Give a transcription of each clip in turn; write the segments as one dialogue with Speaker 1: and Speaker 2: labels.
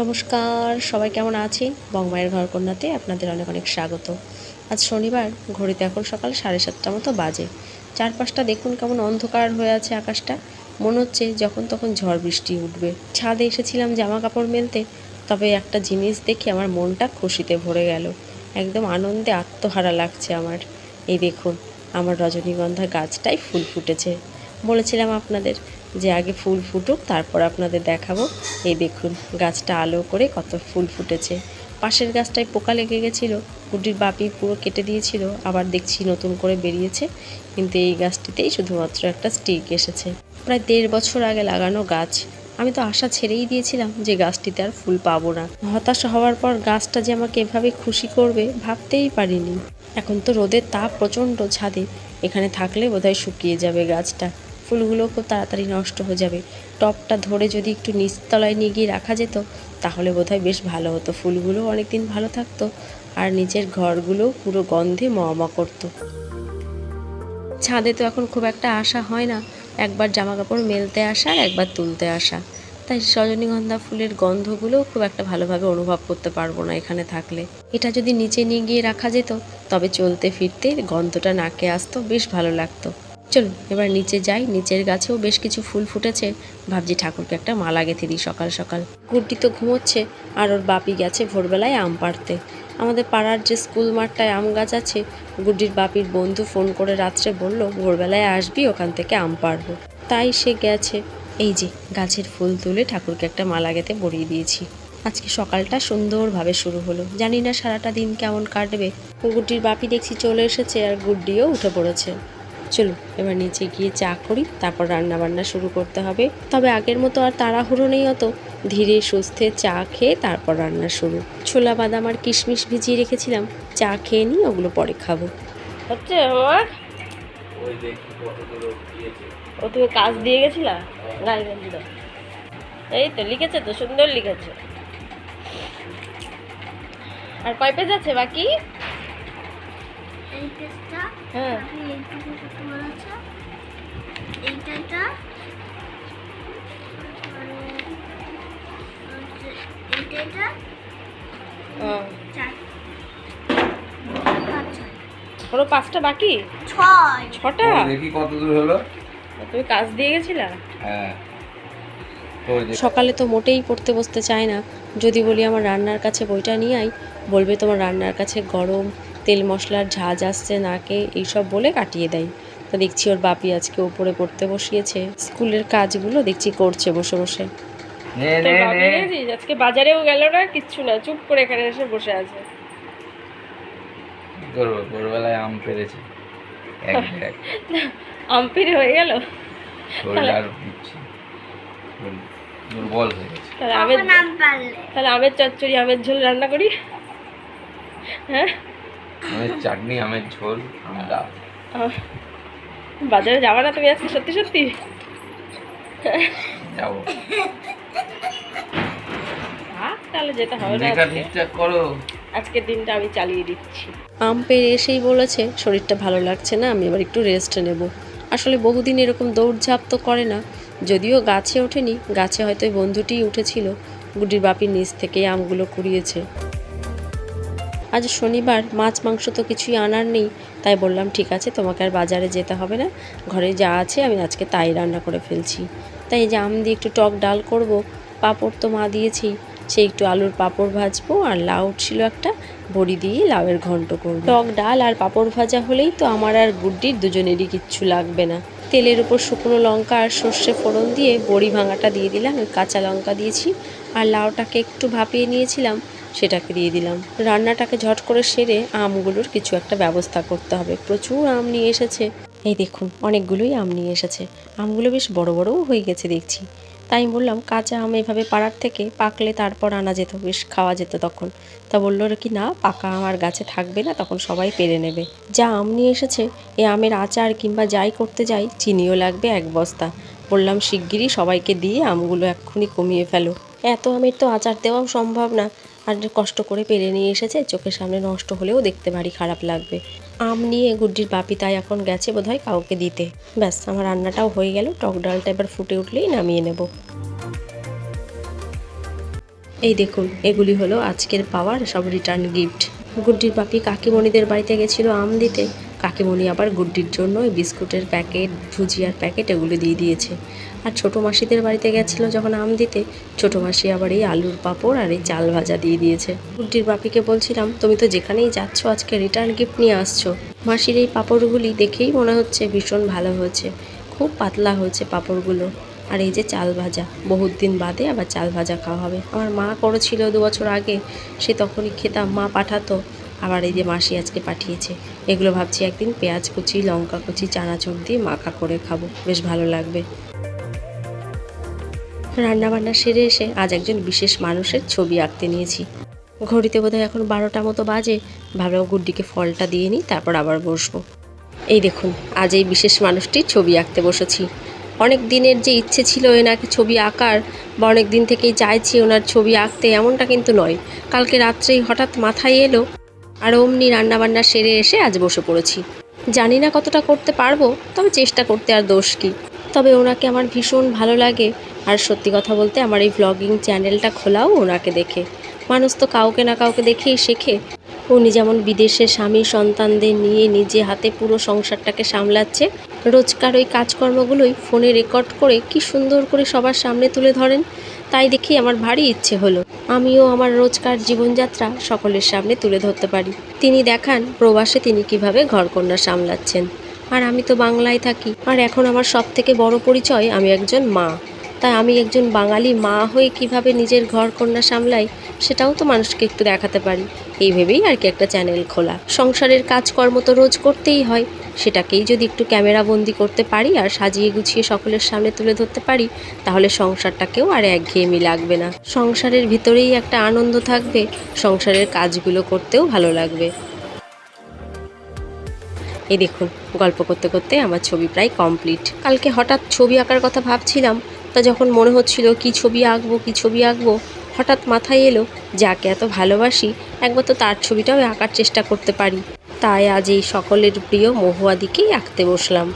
Speaker 1: নমস্কার, সবাই কেমন আছি বংমায়ের ঘর কন্যাতে আপনাদের অনেক অনেক স্বাগত। আজ শনিবার, ঘড়িতে এখন সকাল সাড়ে সাতটা মতো বাজে। চারপাশটা দেখুন কেমন অন্ধকার হয়ে আছে আকাশটা। মনে হচ্ছে যখন তখন ঝড় বৃষ্টি উঠবে। ছাদে এসেছিলাম জামা কাপড় মেলতে, তবে একটা জিনিস দেখে আমার মনটা খুশিতে ভরে গেল। একদম আনন্দে আত্মহারা লাগছে আমার। এই দেখুন, আমার রজনীগন্ধা গাছটাই ফুল ফুটেছে। বলেছিলাম আপনাদের যে আগে ফুল ফুটুক, তারপর আপনাদের দেখাবো। এই দেখুন, গাছটা আলো করে কত ফুল ফুটেছে। পাশের গাছটায় পোকা লেগে গেছিল, গুটির বাপি পুরো কেটে দিয়েছিল, আবার দেখছি নতুন করে বেরিয়েছে। কিন্তু এই গাছটিতেই শুধুমাত্র একটা স্টিক এসেছে। প্রায় দেড় বছর আগে লাগানো গাছ। আমি তো আশা ছেড়েই দিয়েছিলাম যে গাছটিতে আর ফুল পাবো না। হতাশা হওয়ার পর গাছটা যে আমাকে এভাবে খুশি করবে ভাবতেই পারিনি। এখন তো রোদের তাপ প্রচণ্ড ছাদে। এখানে থাকলে বোধহয় শুকিয়ে যাবে গাছটা। ফুলগুলো খুব তাড়াতাড়ি নষ্ট হয়ে যাবে। টপটা ধরে যদি একটু নিচতলায় নিয়ে গিয়ে রাখা যেত, তাহলে বোধহয় বেশ ভালো হতো। ফুলগুলো অনেক দিন ভালো থাকতো আর নিচের ঘরগুলো পুরো গন্ধে মমা করতো। ছাদে তো এখন খুব একটা আসা হয় না। একবার জামা কাপড় মেলতে আসা, একবার তুলতে আসা। তাই রজনীগন্ধা ফুলের গন্ধগুলোও খুব একটা ভালোভাবে অনুভব করতে পারব না এখানে থাকলে। এটা যদি নিচে নিয়ে গিয়ে রাখা যেত, তবে চলতে ফিরতে গন্ধটা নাকে আসতো, বেশ ভালো লাগতো। চলুন, এবার নিচে যাই। নিচের গাছেও বেশ কিছু ফুল ফুটেছে। ভাবছি ঠাকুরকে একটা মালা গেঁথে দিই সকাল সকাল। গুড্ডি তো ঘুমোচ্ছে, আর ওর বাপি গেছে ভোরবেলায় আম পাড়তে। আমাদের পাড়ার যে স্কুল মাঠটায় আম গাছ আছে, গুড্ডির বাপির বন্ধু ফোন করে রাত্রে বলল, ভোরবেলায় আসবি, ওখান থেকে আম পাড়বো। তাই সে গেছে। এই যে, গাছের ফুল তুলে ঠাকুরকে একটা মালা গেঁথে বড়িয়ে দিয়েছি। আজকে সকালটা সুন্দরভাবে শুরু হলো। জানি না সারাটা দিন কেমন কাটবে। গুড্ডির বাপি দেখছি চলে এসেছে, আর গুড্ডিও উঠে পড়েছে। চলো, এবার নিচে গিয়ে চা করি, তারপর রান্না বান্না শুরু করতে হবে। তবে আগের মতো আর তাড়াহুড়ো নেই অত। ধীরে সুস্থে চা খেয়ে তারপর রান্না শুরু। ছোলা বাদাম আর কিশমিশ ভিজিয়ে রেখেছিলাম। চা খেয়ে নিই ওগুলো পরে খাব। হচ্ছে ও তুমি কাজ দিয়ে গেছিলা? এই তো লিখেছে তো, সুন্দর লিখেছে। আর কয় পেজ আছে বাকি?
Speaker 2: এই
Speaker 1: হ্যাঁ।
Speaker 2: আপনি এইটুকু করতে বলেছে এইটা এটা এইটা এটা
Speaker 1: ও,
Speaker 2: চার পাঁচ ছয়।
Speaker 1: ওরও পাঁচটা বাকি?
Speaker 2: ছয়।
Speaker 1: ছটা?
Speaker 3: দেখি কত দূর হলো।
Speaker 1: তুমি কাজ দিয়ে গেছিলা?
Speaker 3: হ্যাঁ।
Speaker 1: সকালে তো মোটেই পড়তে বসতে চায় না। যদি বলি আমার রান্নার কাছে বইটা নিয়ে আই বলবে তোমার রান্নার কাছে গরম তেল মশলার ঝাঁজ আসছে নাকে এইসব বলে কাটিয়ে দেয়। তো দেখছি ওর বাপি আজকে ওপরে পড়তে বসিয়েছে। স্কুলের কাজগুলো দেখছি করছে বসে বসে।
Speaker 3: নে নে নে।
Speaker 1: আজকে বাজারেও গেল না? কিচ্ছু না। চুপ করে এখানে এসে বসে আছে।
Speaker 3: করব ভোরবেলায় আম পেরেছে। এক ব্যাগ
Speaker 1: হয়ে গেল?
Speaker 3: দুর্বল হয়ে গেছে।
Speaker 1: তাহলে আমের তাহলে আমের চচ্চড়ি আমের ঝোল রান্না করি? হ্যাঁ?
Speaker 3: আমের চাটনি আমের ঝোল আম ডাল।
Speaker 1: বাজারে যাবা না তুমি আজকে সত্যি সত্যি?
Speaker 3: যাব।
Speaker 1: তাহলে যেতে হবে না আজকে।
Speaker 3: করো?
Speaker 1: আজকের দিনটা আমি চালিয়ে দিচ্ছি। আম পেরে এসেই বলেছে শরীরটা ভালো লাগছে না আমি এবার একটু রেস্ট নেব। আসলে বহুদিন এরকম দৌড়ঝাঁপ তো করে না যদিও গাছে ওঠেনি গাছে হয়তো ওই বন্ধুটিই উঠেছিল গুডির বাপির নিচ থেকেই আমগুলো কুড়িয়েছে। আজ শনিবার, মাছ, মাংস তো কিছুই আনার নেই। তাই বললাম, ঠিক আছে, তোমাকে আর বাজারে যেতে হবে না। ঘরে যা আছে আমি আজকে তাই রান্না করে ফেলছি। তাই যে আম দিয়ে একটু টক ডাল করব, পাঁপড় তো মা দিয়েছি। সেই একটু আলুর পাঁপড় ভাজবো আর লাউ ছিল একটা, বড়ি দিয়ে লাউয়ের ঘন্ট করব। টক ডাল আর পাঁপড় ভাজা হলেই তো আমার আর গুড্ডির দুজনেরই কিচ্ছু লাগবে না। তেলের উপর শুকনো লঙ্কা আর সর্ষে ফোড়ন দিয়ে বড়ি ভাঙাটা দিয়ে দিলাম, কাঁচা লঙ্কা দিয়েছি। আর লাউটাকে একটু ভাপিয়ে নিয়েছিলাম, সেটাকে দিয়ে দিলাম। রান্নাটাকে ঝট করে সেরে আমগুলোর কিছু একটা ব্যবস্থা করতে হবে। প্রচুর আম নিয়ে এসেছে। এই দেখুন, অনেকগুলোই আম নিয়ে এসেছে। আমগুলো বেশ বড় বড়ও হয়ে গেছে দেখছি। তাই বললাম, কাঁচা আম এভাবে পাড়ার থেকে পাকলে তারপর আনা যেত, বেশ খাওয়া যেত তখন। তা বলল কি, না, পাকা আম আর গাছে থাকবে না, তখন সবাই পেরে নেবে। যা আম নিয়ে এসেছে এই আমের আচার কিংবা যাই করতে যাই, চিনিও লাগবে এক বস্তা। বললাম, শিগগিরই সবাইকে দিয়ে আমগুলো এক্ষুনি কমিয়ে ফেলো। এত আমের তো আচার দেওয়াও সম্ভব না। আর কষ্ট করে পেরে নিয়ে এসেছে, চোখের সামনে নষ্ট হলেও দেখতে ভারী খারাপ লাগবে। আম নিয়ে গুড্ডির বাপি তাই এখন গেছে বোধহয় কাউকে দিতে। ব্যাস, আমার রান্নাটাও হয়ে গেল, টক ডালটা এবার ফুটে উঠলেই নামিয়ে নেব। এই দেখুন, এগুলি হলো আজকের পাওয়ার, সব রিটার্ন গিফট গুড্ডির পাপি কাকিমণিদের বাড়িতে গেছিল আম দিতে। কাকিমণি আবার গুড্ডির জন্য ওই বিস্কুটের প্যাকেট, ভুজিয়ার প্যাকেট এগুলো দিয়ে দিয়েছে। আর ছোটো মাসিদের বাড়িতে গেছিল যখন আম দিতে, ছোটো মাসি আবার এই আলুর পাঁপড় আর এই চাল ভাজা দিয়ে দিয়েছে। গুড্ডির বাপিকে বলছিলাম, তুমি তো যেখানেই যাচ্ছ আজকে রিটার্ন গিফট নিয়ে আসছো। মাসির এই পাঁপড়গুলি দেখেই মনে হচ্ছে ভীষণ ভালো হয়েছে। খুব পাতলা হয়েছে পাঁপড়গুলো। আর এই যে চাল ভাজা, বহুত দিন বাদে আবার চাল ভাজা খাওয়া হবে। আমার মা করেছিল দু বছর আগে, সে তখনই খেতাম, মা পাঠাতো। আবার এই যে মাসি আজকে পাঠিয়েছে, এগুলো ভাবছি একদিন পেঁয়াজ কুচি, লঙ্কা কুচি, চানাচুর দিয়ে মাখা করে খাব। বেশ ভালো লাগবে। রান্না বান্না সেরে এসে আজ একজন বিশেষ মানুষের ছবি আঁকতে নিয়েছি। ঘড়িতে বোধহয় এখন বারোটা মতো বাজে, ভাবলাম গুড্ডিকে ফলটা দিয়ে নিই, তারপর আবার বসবো। এই দেখুন, আজ এই বিশেষ মানুষটির ছবি আঁকতে বসেছি। অনেক দিনের যে ইচ্ছে ছিল এনাকে ছবি আঁকার, বা অনেক দিন থেকেই চাইছি ওনার ছবি আঁকতে, এমনটা কিন্তু নয়। কালকে রাত্রেই হঠাৎ মাথায় এলো আর অমনি রান্নাবান্না সেরে এসে আজ বসে পড়েছি। জানি না কতটা করতে পারব, তবে চেষ্টা করতে আর দোষ কী। তবে ওনাকে আমার ভীষণ ভালো লাগে, আর সত্যি কথা বলতে আমার এই ভ্লগিং চ্যানেলটা খোলাও ওনাকে দেখে। মানুষ তো কাউকে না কাউকে দেখেই শেখে। উনি যেমন বিদেশে স্বামী সন্তানদের নিয়ে নিজে হাতে পুরো সংসারটাকে সামলাচ্ছে, রোজকার ওই কাজকর্মগুলোই ফোনে রেকর্ড করে কি সুন্দর করে সবার সামনে তুলে ধরেন। তাই দেখি আমার ভারী ইচ্ছে হলো। আমিও আমার রোজকার জীবনযাত্রা সকলের সামনে তুলে ধরতে পারি। তিনি দেখান প্রবাসে তিনি কীভাবে ঘরকন্যা সামলাচ্ছেন। আর আমি তো বাংলায় থাকি। আর এখন আমার সব থেকে বড় পরিচয় আমি একজন মা। তাই আমি একজন বাঙালি মা হয়ে কীভাবে নিজের ঘর কন্যা সামলাই, সেটাও তো মানুষকে একটু দেখাতে পারি। এই ভেবেই আর কি একটা চ্যানেল খোলা। সংসারের কাজকর্ম তো রোজ করতেই হয়। সেটাকেই যদি একটু ক্যামেরা বন্দি করতে পারি আর সাজিয়ে গুছিয়ে সকলের সামনে তুলে ধরতে পারি, তাহলে সংসারটাকেও আর একঘেয়েমি লাগবে না। সংসারের ভিতরেই একটা আনন্দ থাকবে, সংসারের কাজগুলো করতেও ভালো লাগবে। এই দেখুন, গল্প করতে করতে আমার ছবি প্রায় কমপ্লিট। কালকে হঠাৎ ছবি আঁকার কথা ভাবছিলাম তা যখন মনে হচ্ছিল, কি ছবি আঁকবো, কি ছবি আঁকবো? হঠাৎ মাথায় এলো, যাকে এত ভালোবাসি, একবার তো তার ছবিটাও আঁকার চেষ্টা করতে পারি। তাই আজ এই সকলের প্রিয় মহুয়াদিকেই আঁকতে বসলাম।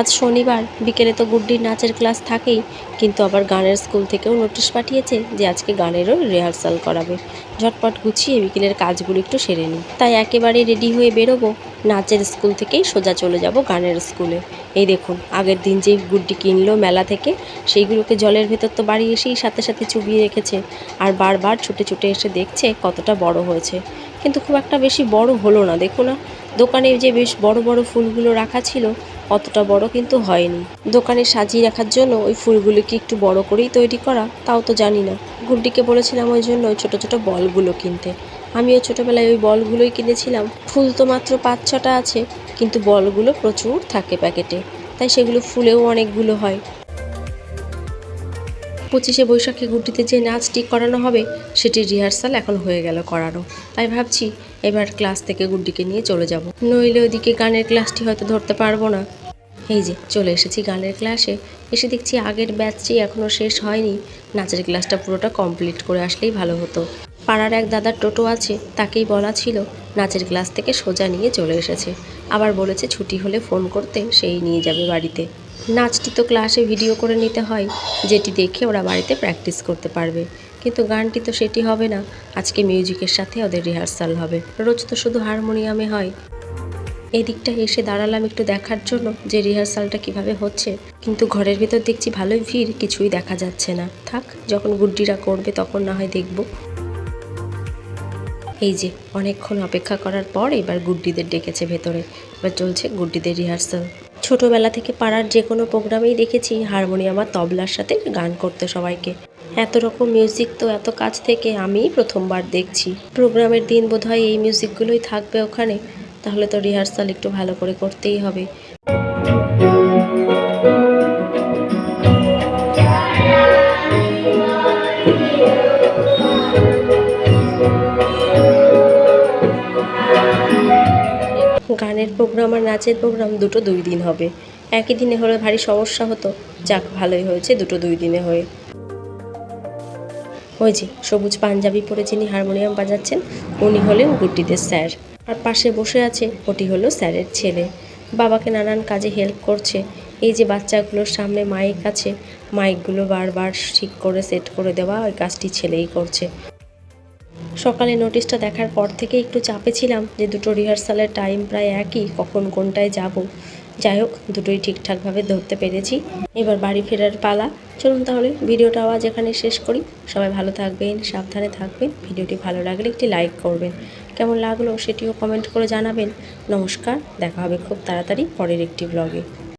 Speaker 1: আজ শনিবার, বিকেলে তো গুড্ডির নাচের ক্লাস থাকেই, কিন্তু আবার গানের স্কুল থেকেও নোটিশ পাঠিয়েছে যে আজকে গানেরও রিহার্সাল করাবে। ঝটপট গুছিয়ে বিকেলের কাজগুলো একটু সেরে নিই। তাই একেবারে রেডি হয়ে বেরোবো নাচের স্কুল থেকেই সোজা চলে যাব গানের স্কুলে। এই দেখুন, আগের দিন যে গুড্ডি কিনলো মেলা থেকে, সেইগুলোকে জলের ভেতর তো বাড়ি এসেই সাথে সাথে চুবিয়ে রেখেছে। আর বারবার ছুটে ছুটে এসে দেখছে কতটা বড় হয়েছে। কিন্তু খুব একটা বেশি বড় হলো না দেখো না। দোকানে যে বেশ বড় বড় ফুলগুলো রাখা ছিল, অতটা বড় কিন্তু হয়নি। দোকানে সাজিয়ে রাখার জন্য ওই ফুলগুলোকে একটু বড় করেই তৈরি করা, তাও তো জানি না। গুড্ডিকে বলেছিলাম ওই জন্য ওই ছোটো ছোটো বলগুলো কিনতে। আমিও ছোটোবেলায় ওই বলগুলোই কিনেছিলাম। ফুল তো মাত্র পাঁচ ছটা আছে, কিন্তু বলগুলো প্রচুর থাকে প্যাকেটে। তাই সেগুলো ফুলেও অনেকগুলো হয়। পঁচিশে বৈশাখে গুড্ডিতে যে নাচটি করানো হবে, সেটির রিহার্সাল এখন হয়ে গেল করানো। তাই ভাবছি, এবার ক্লাস থেকে গুড্ডিকে নিয়ে চলে যাব। নইলে ওইদিকে গানের ক্লাসটি হয়তো ধরতে পারব না। এই যে, চলে এসেছি গানের ক্লাসে। এসে দেখছি আগের ব্যাচটি এখনও শেষ হয়নি। নাচের ক্লাসটা পুরোটা কমপ্লিট করে আসলেই ভালো হতো। পাড়ার এক দাদার টোটো আছে, তাকেই বলা ছিল, নাচের ক্লাস থেকে সোজা নিয়ে চলে এসেছে। আবার বলেছে ছুটি হলে ফোন করতে, সেই নিয়ে যাবে বাড়িতে। নাচটি তো ক্লাসে ভিডিও করে নিতে হয়, যেটি দেখে ওরা বাড়িতে প্র্যাকটিস করতে পারবে। কিন্তু গানটি তো সেটি হবে না, আজকে মিউজিকের সাথে ওদের রিহার্সাল হবে। রোজ তো শুধু হারমোনিয়ামে হয়। এই দিকটা এসে দাঁড়ালাম একটু দেখার জন্য, যে রিহার্সালটা কীভাবে হচ্ছে। কিন্তু ঘরের ভেতর দেখছি ভালোই ভিড়, কিছুই দেখা যাচ্ছে না। থাক, যখন গুড্ডিরা করবে তখন না হয় দেখব। এই যে, অনেকক্ষণ অপেক্ষা করার পর এবার গুড্ডিদের ডেকেছে ভেতরে। এবার চলছে গুড্ডিদের রিহার্সাল। ছোটোবেলা থেকে পাড়ার যে কোনো প্রোগ্রামেই দেখেছি হারমোনিয়াম আর তবলার সাথে গান করতে সবাইকে। এত রকম মিউজিক তো এত কাছ থেকে আমিই প্রথমবার দেখছি। প্রোগ্রামের দিন বোধহয় এই মিউজিকগুলোই থাকবে ওখানে। তাহলে তো রিহার্সাল একটু ভালো করে করতেই হবে। প্রোগ্রাম আর নাচের প্রোগ্রাম দুটো দুই দিন হবে। একই দিনে হলে ভারী সমস্যা হতো। যাক, ভালোই হয়েছে দুটো দুই দিনে হয়ে। ওই যে, সবুজ পাঞ্জাবি পরে যিনি হারমোনিয়াম বাজাচ্ছেন, উনি হলেন গুড্ডিদের স্যার। আর পাশে বসে আছে, ওটি হলো স্যারের ছেলে। বাবাকে নানান কাজে হেল্প করছে। এই যে বাচ্চাগুলোর সামনে মাইক আছে, মাইকগুলো বারবার ঠিক করে সেট করে দেওয়া, ওই কাজটি ছেলেই করছে। সকালে নোটিশটা দেখার পর থেকে একটু চাপে ছিলাম যে দুটো রিহার্সালের টাইম প্রায় একই, কখন কোনটায় যাব। যাই হোক, দুটোই ঠিকঠাকভাবে ধরতে পেরেছি। এবার বাড়ি ফেরার পালা। চলুন তাহলে ভিডিওটা আওয়াজ এখানে শেষ করি। সবাই ভালো থাকবেন, সাবধানে থাকবেন। ভিডিওটি ভালো লাগলে একটি লাইক করবেন। কেমন লাগল সেটিও কমেন্ট করে জানাবেন। নমস্কার, দেখা হবে খুব তাড়াতাড়ি পরের একটি ব্লগে